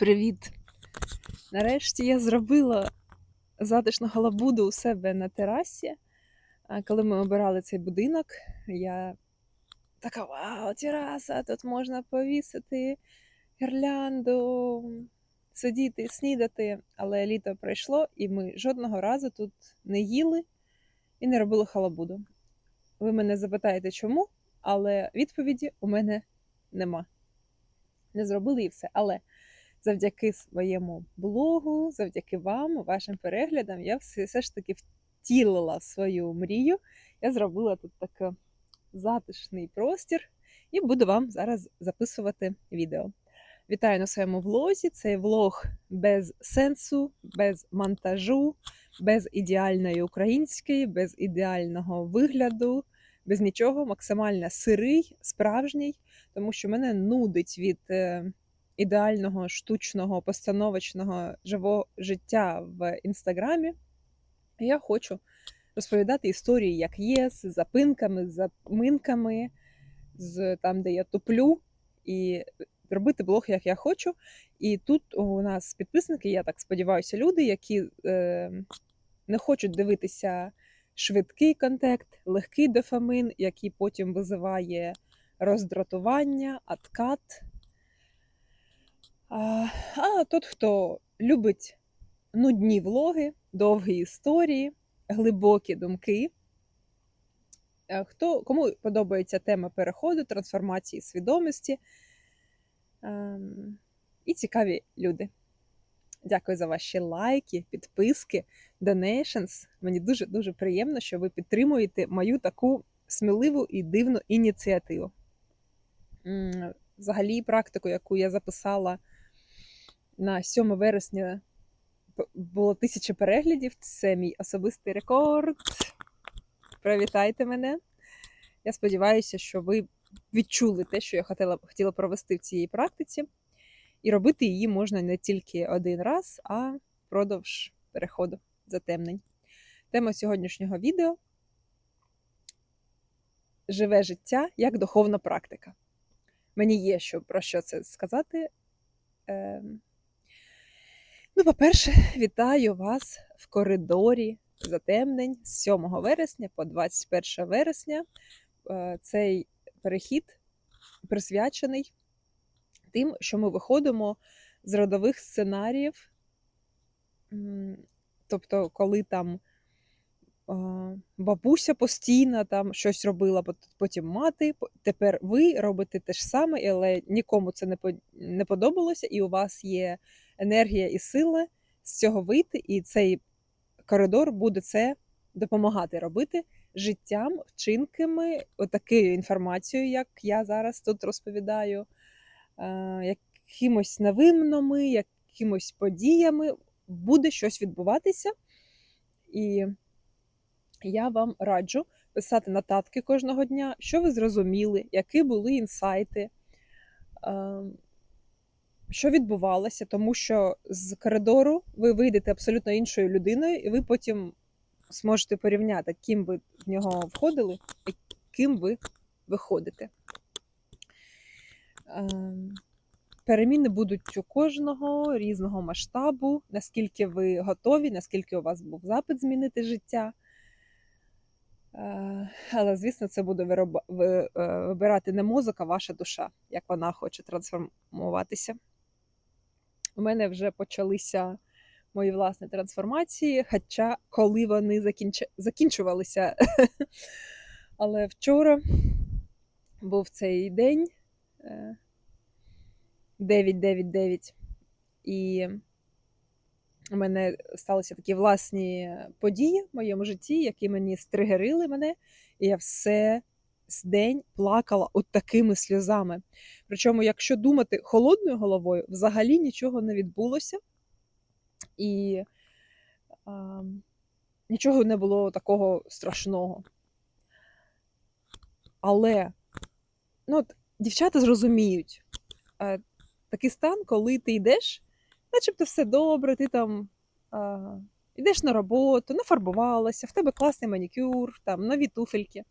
Привіт! Нарешті я зробила затишну галабуду у себе на терасі. Коли ми обирали цей будинок, я така вау, тераса, тут можна повісити гірлянду, сидіти, снідати. Але літо пройшло, і ми жодного разу тут не їли і не робили халабуду. Ви мене запитаєте, чому, але відповіді у мене нема. Не зробили і все. Але завдяки своєму блогу, завдяки вам, вашим переглядам, я все, ж таки втілила свою мрію. Я зробила тут такий затишний простір і буду вам зараз записувати відео. Вітаю на своєму влозі. Цей влог без сенсу, без монтажу, без ідеальної української, без ідеального вигляду, без нічого, максимально сирий, справжній, тому що мене нудить від е, ідеального штучного постановочного живого життя в інстаграмі. Я хочу розповідати історії, як є, з запинками, з заминками, з там, де я туплю, і робити блог, як я хочу. І тут у нас підписники, я так сподіваюся, люди, які е, не хочуть дивитися швидкий контекст, легкий дофамин, який потім визиває роздратування, откат. А, тот, хто любить нудні влоги, довгі історії, глибокі думки. Е, Хто, кому подобається тема переходу, трансформації свідомості ем, і цікаві люди. Дякую за ваші лайки, підписки, donations. Мені дуже-дуже приємно, що ви підтримуєте мою таку сміливу і дивну ініціативу. Взагалі, практику, яку я записала на 7 вересня, було тисяча переглядів. Це мій особистий рекорд. Привітайте мене. Я сподіваюся, що ви відчули те, що я хотіла, хотіла провести в цій практиці. І робити її можна не тільки один раз, а впродовж переходу затемнень. Тема сьогоднішнього відео живе життя як духовна практика. Мені є що про що це сказати. Ну, по-перше, вітаю вас в коридорі затемнень з 7 вересня по 21 вересня. Е, Цей перехід присвячений тим, що ми виходимо з родових сценаріїв. Тобто, коли там бабуся постійно там щось робила, пот- потім мати, тепер ви робите те ж саме, але нікому це не подобалося, і у вас є енергія і сила з цього вийти, і цей коридор буде це допомагати робити життям, вчинками, отакою інформацією, як я зараз тут розповідаю, якимось новинами, якимось подіями буде щось відбуватися. І я вам раджу писати нотатки кожного дня, що ви зрозуміли, які були інсайти, е, що відбувалося, тому що з коридору ви вийдете абсолютно іншою людиною, і ви потім зможете порівняти, ким ви в нього входили і ким ви виходите. Ем, Переміни будуть у кожного різного масштабу, наскільки ви готові, наскільки у вас був запит змінити життя. Е, Але, звісно, це буде е, вибирати не мозок, а ваша душа, як вона хоче трансформуватися. У мене вже почалися мої власні трансформації, хоча коли вони закінч... закінчувалися. Але вчора був цей день е, 9-9-9, і у мене сталися такі власні події в моєму житті, які мені стригерили мене, і я все день плакала от такими сльозами. Причому, якщо думати холодною головою, взагалі нічого не відбулося, і а, нічого не було такого страшного. Але ну, от, дівчата зрозуміють е, такий стан, коли ти йдеш, начебто все добре, ти там а, йдеш на роботу, нафарбувалася, в тебе класний манікюр, там нові туфельки.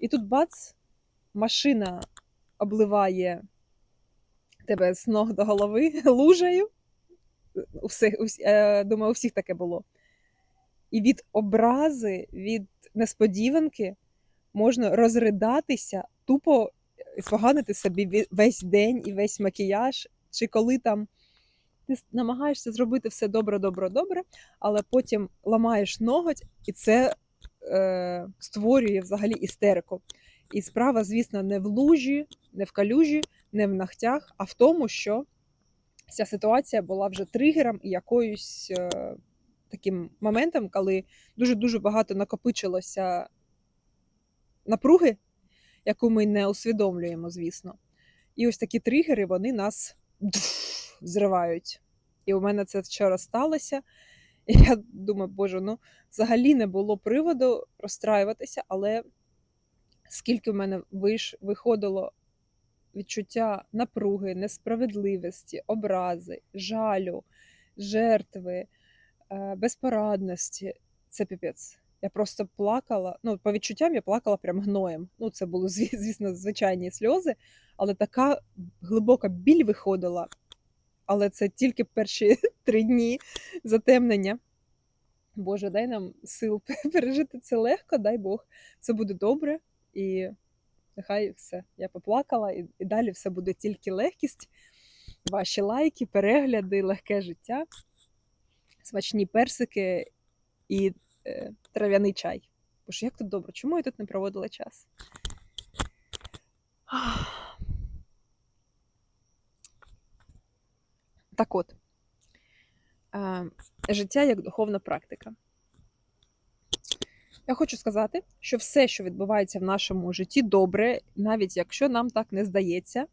І тут бац, машина обливає тебе з ног до голови лужею. У всіх, у, е, думаю, у всіх таке було. І від образи, від несподіванки можна розридатися, тупо споганити собі весь день і весь макіяж, чи коли там ти намагаєшся зробити все добре, добре, добре, але потім ламаєш ноготь, і це е, створює взагалі істерику. І справа, звісно, не в лужі, не в калюжі, не в ногтях, а в тому, що ця ситуація була вже тригером і якоюсь е, таким моментом, коли дуже-дуже багато накопичилося напруги, яку ми не усвідомлюємо, звісно. І ось такі тригери вони нас зривають. І у мене це вчора сталося. І я думаю, боже, ну взагалі не було приводу розстраюватися, але скільки в мене виш, виходило відчуття напруги, несправедливості, образи, жалю, жертви, е, безпорадності, це піпець. Я просто плакала. Ну, по відчуттям я плакала прям гноєм. Ну, це були, звісно, звичайні сльози, але така глибока біль виходила. Але це тільки перші три дні затемнення. Боже, дай нам сил пережити це легко, дай Бог. Все буде добре. І нехай все. Я поплакала, і, і далі все буде тільки легкість. Ваші лайки, перегляди, легке життя, смачні персики і е, трав'яний чай. Боже, як тут добре, чому я тут не проводила час? Так от, е, життя як духовна практика. Я хочу сказати, що все, що відбувається в нашому житті, добре, навіть якщо нам так не здається,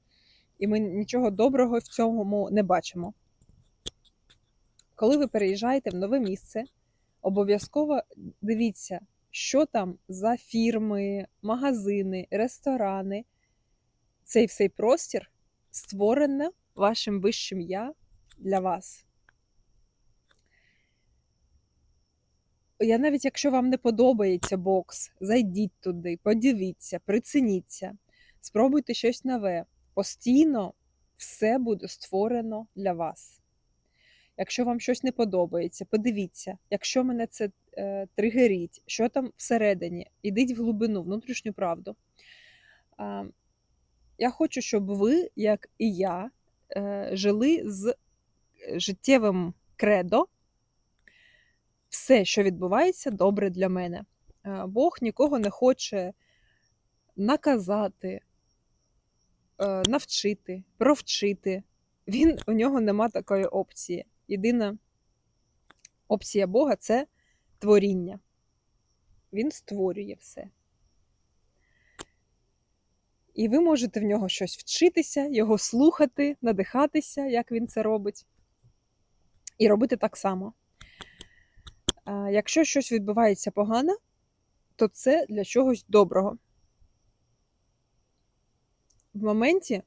і ми нічого доброго в цьому не бачимо. Коли ви переїжджаєте в нове місце, обов'язково дивіться, що там за фірми, магазини, ресторани. Цей всей простір створено вашим вищим я для вас. Я навіть якщо вам не подобається бокс, зайдіть туди, подивіться, прицініться, спробуйте щось нове. Постійно все буде створено для вас. Якщо вам щось не подобається, подивіться, якщо мене це е, тригерить, що там всередині, ідіть в глибину, внутрішню правду. А, я хочу, щоб ви, як і я, е, жили з життєвим кредо. Все, що відбувається, добре для мене. Е, Бог нікого не хоче наказати, е, навчити, провчити. Він, у нього нема такої опції. Єдина опція Бога це творіння. Він створює все. І ви можете в нього щось вчитися, його слухати, надихатися, як він це робить. І робити так само. Якщо щось відбувається погано, то це для чогось доброго. В моменті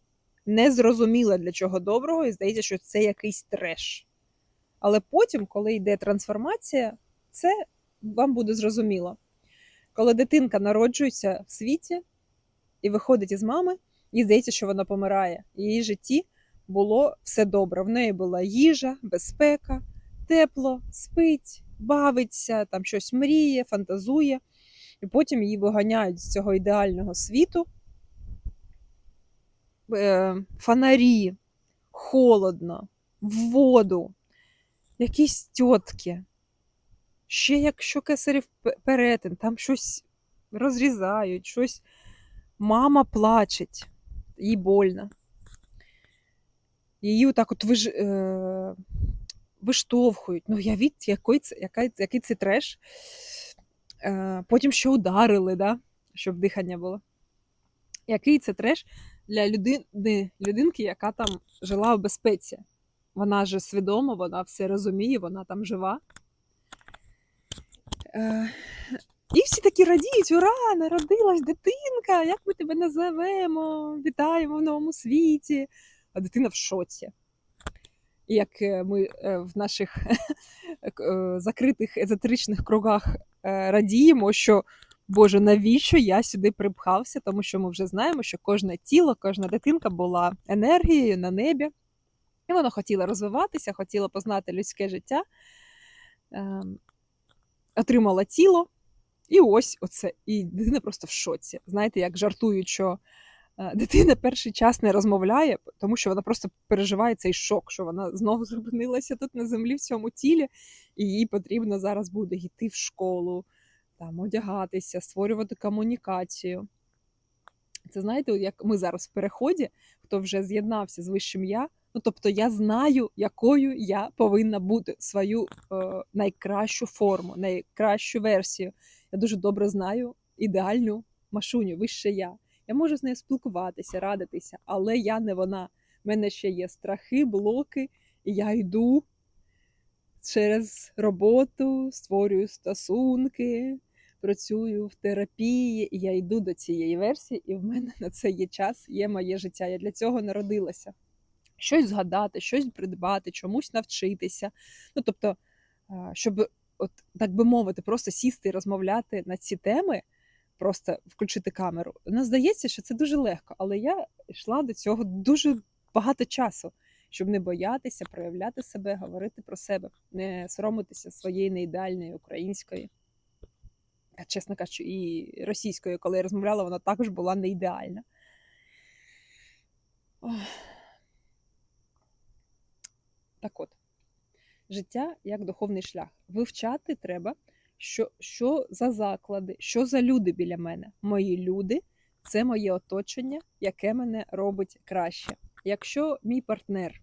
не зрозуміло для чого доброго, і здається, що це якийсь треш. Але потім, коли йде трансформація, це вам буде зрозуміло. Коли дитинка народжується в світі і виходить із мами, їй здається, що вона помирає. Її житті було все добре. В неї була їжа, безпека, тепло, спить, бавиться, там щось мріє, фантазує. І потім її виганяють з цього ідеального світу. Е, Фонарі, холодно, в воду, якісь тітки. Ще якщо кесарів перетин, там щось розрізають, щось мама плачеть, їй больно. Її отак от виж... е... виштовхують. Ну, явіть, який це, який, який це треш. Е... Потім ще ударили, да? щоб дихання було. Який це треш для людини, людинки, яка там жила в безпеці. Вона же свідома, вона все розуміє, вона там жива. Е, і всі такі радіють: ура! Народилась дитинка! Як ми тебе називемо? Вітаємо в новому світі. А дитина в шоці. Як е, ми е, в наших е, закритих езотеричних кругах радіємо, що Боже, навіщо я сюди припхався? Тому що ми вже знаємо, що кожне тіло, кожна дитинка була енергією на небі, і воно хотіло розвиватися, хотіло познати людське життя, ем, отримала тіло, і ось оце. І дитина просто в шоці. Знаєте, як жартують, що дитина перший час не розмовляє, тому що вона просто переживає цей шок, що вона знову зупинилася тут на землі в цьому тілі, і їй потрібно зараз буде йти в школу, там, одягатися, створювати комунікацію. Це знаєте, як ми зараз в переході, хто вже з'єднався з вищим я. Ну, тобто я знаю, якою я повинна бути свою е, найкращу форму, найкращу версію. Я дуже добре знаю ідеальну машуню, вище я. Я можу з нею спілкуватися, радитися, але я не вона. У мене ще є страхи, блоки, і я йду через роботу, створюю стосунки, працюю в терапії, і я йду до цієї версії, і в мене на це є час, є моє життя. Я для цього народилася. Щось згадати, щось придбати, чомусь навчитися. Ну, тобто, щоб, от, так би мовити, просто сісти і розмовляти на ці теми, просто включити камеру. Ну, здається, що це дуже легко, але я йшла до цього дуже багато часу, щоб не боятися, проявляти себе, говорити про себе, не соромитися своєї неідеальної української. Чесно кажучи, і російською, коли я розмовляла, вона також була не ідеальна. Так от, життя як духовний шлях. Вивчати треба, що, що за заклади, що за люди біля мене. Мої люди це моє оточення, яке мене робить краще. Якщо мій партнер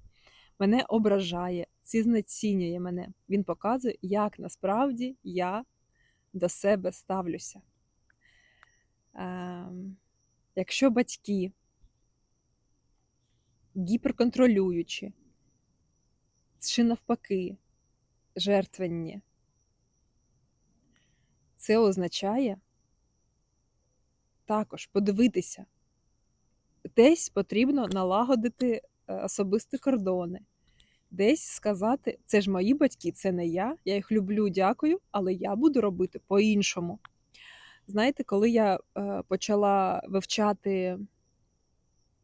мене ображає, знецінює мене, він показує, як насправді я до себе ставлюся. Ем, якщо батьки гіперконтролюючі, чи навпаки жертвенні, це означає також подивитися. Десь потрібно налагодити е, особисті кордони, десь сказати, це ж мої батьки, це не я, я їх люблю, дякую, але я буду робити по-іншому. Знаєте, коли я е, почала вивчати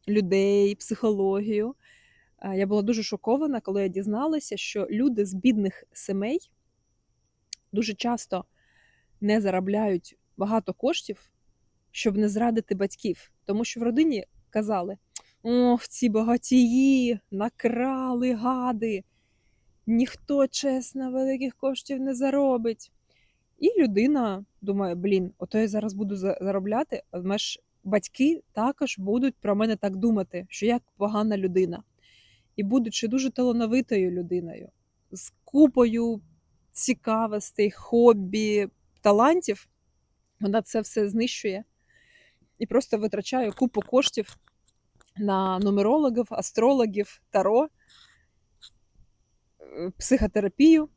людей, психологію, е, я була дуже шокована, коли я дізналася, що люди з бідних сімей дуже часто не заробляють багато коштів, щоб не зрадити батьків. Тому що в родині казали: ох, ці багатії накрали гади, ніхто чесно великих коштів не заробить. І людина думає: блін, ото я зараз буду заробляти, а в мене ж батьки також будуть про мене так думати, що я погана людина. І будучи дуже талановитою людиною, з купою цікавостей, хобі, талантів, вона це все знищує і просто витрачає купу коштів на нумерологів, астрологів, таро, е, психотерапію.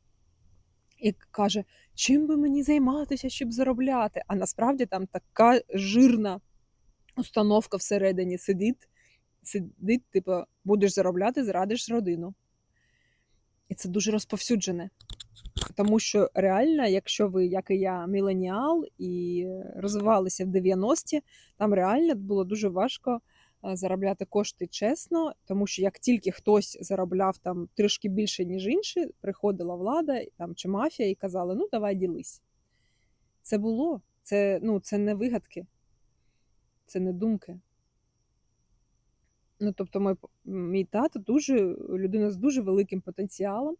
І каже, чим би мені займатися, щоб заробляти? А насправді там така жирна установка всередині сидить, сидить, типу, будеш заробляти, зрадиш родину. І це дуже розповсюджене. Тому що реально, якщо ви, як і я, міленіал і розвивалися в 90-ті, там реально було дуже важко е, заробляти кошти чесно, тому що як тільки хтось заробляв там трішки більше, ніж інші, приходила влада там, чи мафія і казала: ну давай ділись. Це було, це, ну, це не вигадки, це не думки. Ну, тобто, мій, мій тато дуже людина з дуже великим потенціалом.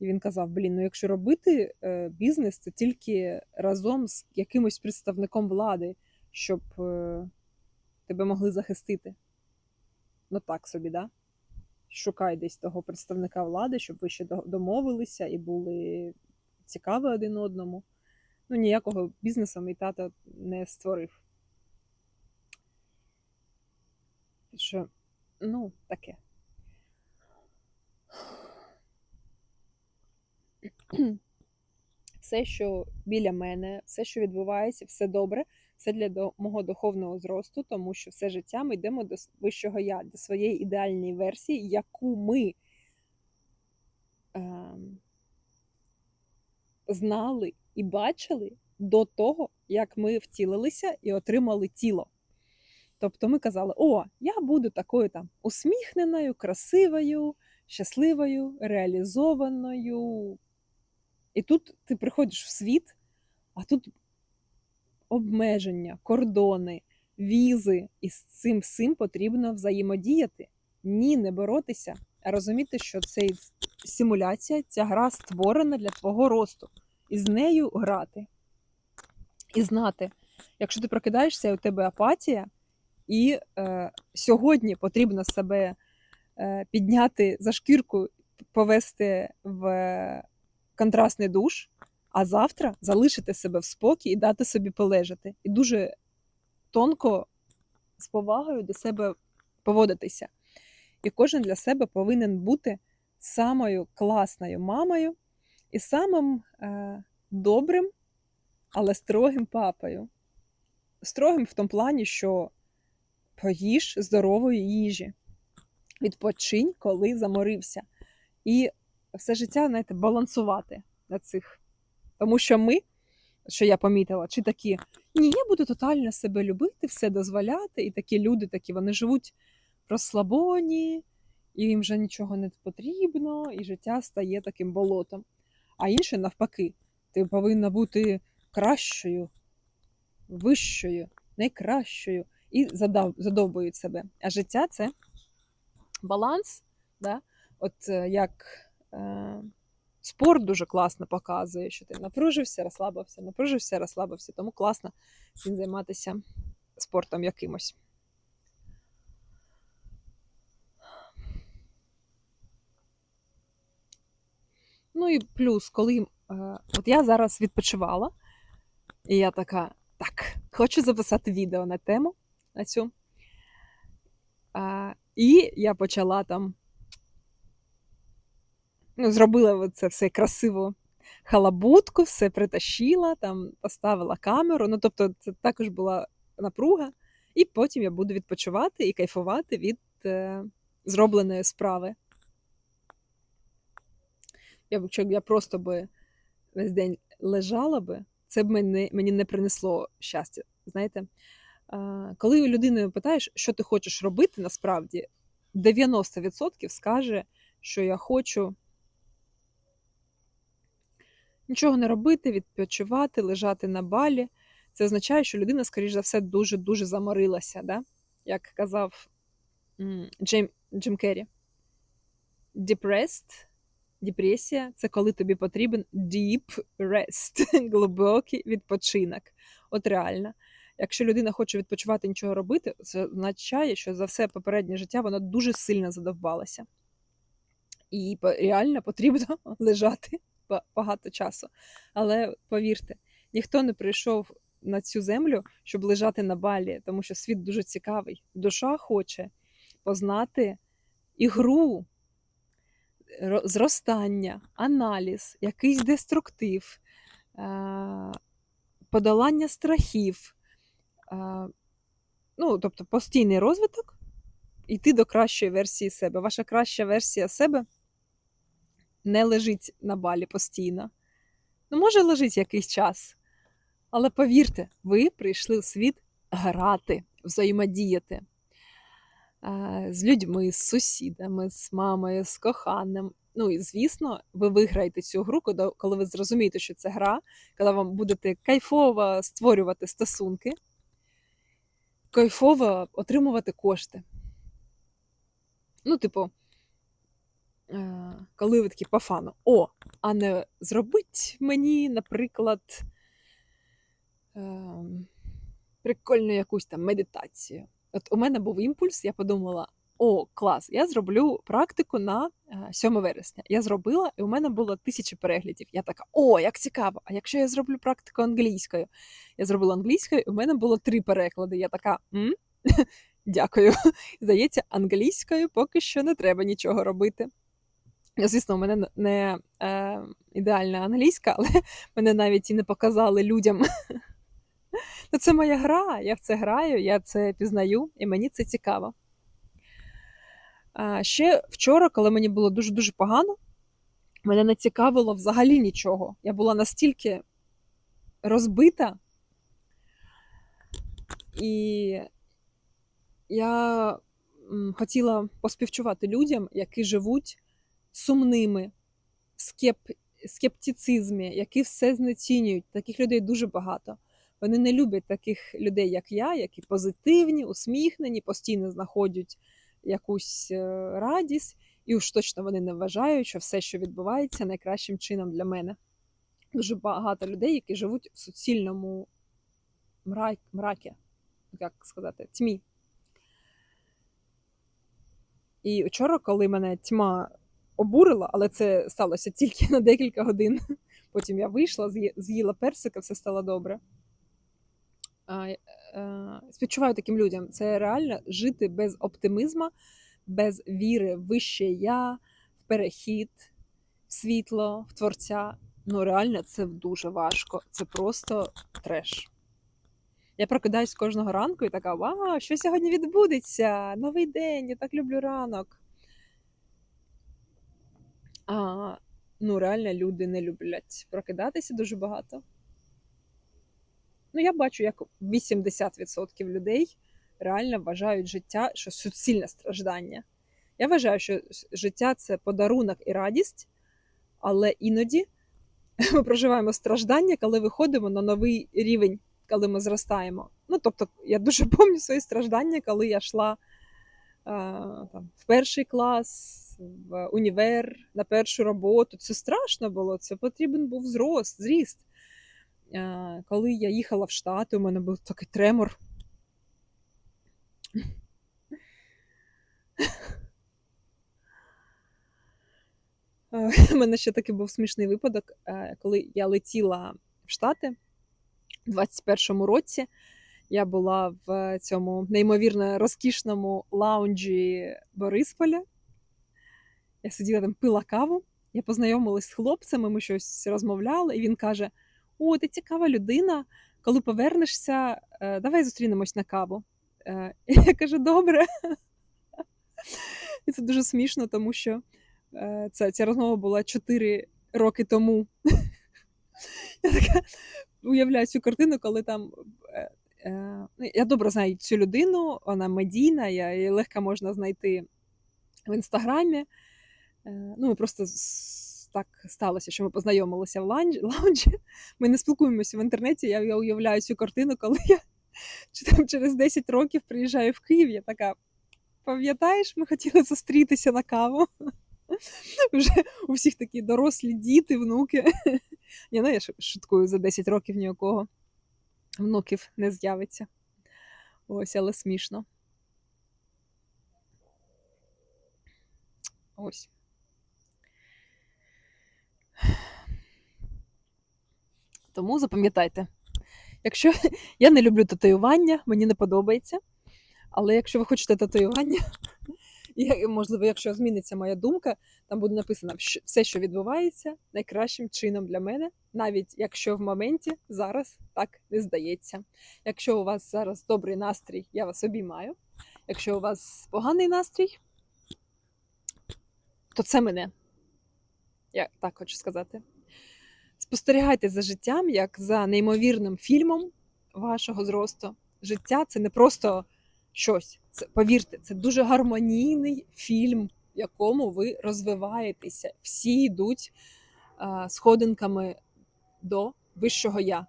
І він казав: Блін, ну якщо робити е, бізнес, це тільки разом з якимось представником влади, щоб е, тебе могли захистити. Ну так собі, да? Шукай десь того представника влади, щоб ви ще домовилися і були цікаві один одному. Ну, ніякого бізнесу мій тато не створив. Що, ну, таке. все, що біля мене, все, що відбувається, все добре, все для мого духовного зросту, тому що все життя ми йдемо до вищого я, до своєї ідеальної версії, яку ми ем, знали і бачили до того, як ми втілилися і отримали тіло. Тобто ми казали: о, я буду такою там усміхненою, красивою, щасливою, реалізованою. І тут ти приходиш в світ, а тут обмеження, кордони, візи, і з цим всім потрібно взаємодіяти. Ні, не боротися, а розуміти, що це симуляція, ця гра створена для твого росту. І з нею грати. І знати, якщо ти прокидаєшся, у тебе апатія, і е, сьогодні потрібно себе е, підняти за шкірку, повести в контрастний душ, а завтра залишити себе в спокій і дати собі полежати. І дуже тонко з повагою до себе поводитися. І кожен для себе повинен бути самою класною мамою і самим е, добрим, але строгим папою. Строгим в тому плані, що поїж здорової їжі, відпочинь, коли заморився. І все життя, знаєте, балансувати на цих. Тому що ми, що я помітила, чи такі, ні, я буду тотально себе любити, все дозволяти. І такі люди, такі, вони живуть розслабоні, і їм вже нічого не потрібно, і життя стає таким болотом. А інше навпаки, ти повинна бути кращою, вищою, найкращою і задав, задовбують себе. А життя це баланс. Да? От е, як спорт дуже класно показує, що ти напружився, розслабився, напружився, розслабився. Тому класно цим займатися спортом якимось. Ну і плюс, коли е, от я зараз відпочивала, і я така, так, хочу записати відео на тему на цю. А, І я почала там, ну, зробила це все красиво халабутку, все притащила, там поставила камеру. Ну, тобто, це також була напруга. І потім я буду відпочивати і кайфувати від е, зробленої справи. Я, я просто би весь день лежала би, це б мені, мені не принесло щастя. Знаєте, коли у людини питаєш, що ти хочеш робити, насправді 90% скаже, що я хочу нічого не робити, відпочивати, лежати на балі. Це означає, що людина, скоріш за все, дуже-дуже заморилася, да? як казав Джим, Джим Керрі. Depressed, депресія це коли тобі потрібен deep rest, глибокий відпочинок. От реально. Якщо людина хоче відпочивати нічого робити, це означає, що за все попереднє життя вона дуже сильно задовбалася. І реально потрібно лежати багато часу. Але повірте, ніхто не прийшов на цю землю, щоб лежати на балі, тому що світ дуже цікавий. Душа хоче познати ігру, зростання, аналіз, якийсь деструктив, подолання страхів ну, тобто постійний розвиток, йти до кращої версії себе. Ваша краща версія себе не лежить на балі постійно. Ну, може, лежить якийсь час. Але повірте, ви прийшли в світ грати, взаємодіяти з людьми, з сусідами, з мамою, з коханим. Ну і звісно, ви виграєте цю гру, коли ви зрозумієте, що це гра, коли вам будете кайфово створювати стосунки кайфово отримувати кошти. Ну, типу, е, коли ви такі по фану, о, а не зробить мені, наприклад, ем, прикольну якусь там медитацію. От у мене був імпульс, я подумала: о, клас! Я зроблю практику на 7 е, вересня. Я зробила, і у мене було тисячі переглядів. Я така, о, як цікаво! А якщо я зроблю практику англійською? Я зробила англійською, і у мене було три переклади. Я така, М? дякую. Здається, англійською поки що не треба нічого робити. Звісно, у мене не е, ідеальна англійська, але мене навіть і не показали людям. Ну, Це моя гра, я в це граю, я це пізнаю, і мені це цікаво. Ще вчора, коли мені було дуже-дуже погано, мене не цікавило взагалі нічого. Я була настільки розбита. І я хотіла поспівчувати людям, які живуть сумними, в скеп... скептицизмі, які все знецінюють. Таких людей дуже багато. Вони не люблять таких людей, як я, які позитивні, усміхнені, постійно знаходять якусь е, радість, і уж точно вони не вважають, що все, що відбувається, найкращим чином для мене. Дуже багато людей, які живуть в суцільному мрак, мракі, як сказати, тьмі. І вчора, коли мене тьма обурила, але це сталося тільки на декілька годин. Потім я вийшла, з'їла персика, все стало добре. А, е, Співчуваю таким людям. Це реально жити без оптимізму, без віри в вище я, в перехід, в світло, в творця. Ну, реально, це дуже важко. Це просто треш. Я прокидаюсь кожного ранку і така: Вау, що сьогодні відбудеться? Новий день, я так люблю ранок. А, ну, реально, люди не люблять прокидатися дуже багато. Ну, я бачу, як 80% людей реально вважають життя, що суцільне страждання. Я вважаю, що життя це подарунок і радість, але іноді ми проживаємо страждання, коли виходимо на новий рівень, коли ми зростаємо. Ну, тобто, я дуже пам'ятаю свої страждання, коли я йшла там, в перший клас, в універ, на першу роботу. Це страшно було, це потрібен був зрост, зріст. Коли я їхала в Штати, у мене був такий тремор. У мене ще такий був смішний випадок, е, коли я летіла в Штати у 21-му році. Я була в цьому неймовірно розкішному лаунджі Борисполя. Я сиділа там, пила каву. Я познайомилась з хлопцями, ми щось розмовляли, і він каже: О, ти цікава людина. Коли повернешся, е, давай зустрінемось на каву. Е, І я кажу, добре. І це дуже смішно, тому що е, це, ця розмова була 4 роки тому. Я така уявляю цю картину, коли там. Е, ну, Я добре знаю цю людину, вона медійна, я- її легко можна знайти в інстаграмі. Е, Ну, ми просто так сталося, що ми познайомилися в лаунжі. Ми не спілкуємося в інтернеті. Я, уявляю цю картину, коли я чи там через 10 років приїжджаю в Київ. Я така. Пам'ятаєш, ми хотіли зустрітися на каву. Вже у всіх такі дорослі діти, внуки. Ні, ну я шуткую, за 10 років ні у кого внуків не з'явиться. Ось, але смішно. Ось. Тому запам'ятайте, якщо я не люблю татуювання, мені не подобається. Але якщо ви хочете татуювання, і, можливо, якщо зміниться моя думка, там буде написано що- все, що відбувається, найкращим чином для мене, навіть якщо в моменті зараз так не здається. Якщо у вас зараз добрий настрій, я вас обіймаю. Якщо у вас поганий настрій, то це мене. Я так хочу сказати. Спостерігайте за життям, як за неймовірним фільмом вашого зросту. Життя це не просто щось. Це повірте, це дуже гармонійний фільм, в якому ви розвиваєтеся. Всі йдуть а, сходинками до вищого я.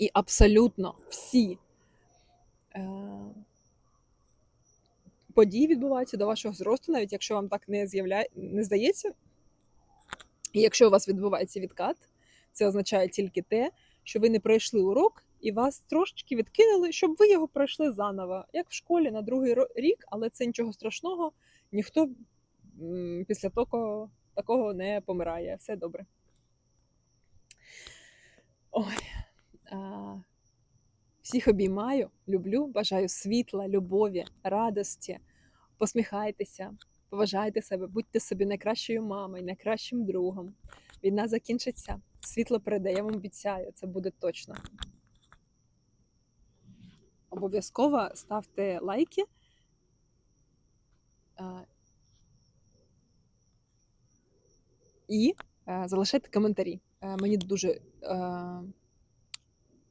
І абсолютно всі е, події відбуваються до вашого зросту, навіть якщо вам так не, з'являє, не здається. І якщо у вас відбувається відкат, це означає тільки те, що ви не пройшли урок і вас трошечки відкинули, щоб ви його пройшли заново, як в школі на другий рік, але це нічого страшного, ніхто після того такого не помирає. Все добре. Ой. А, всіх обіймаю, люблю, бажаю світла, любові, радості. Посміхайтеся, поважайте себе, будьте собі найкращою мамою, найкращим другом. Війна закінчиться, світло прийде, я вам обіцяю, це буде точно. Обов'язково ставте лайки. І е, залишайте коментарі. Е, Мені дуже е,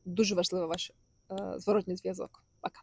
дуже важливий ваш е, зворотній зв'язок. Пока.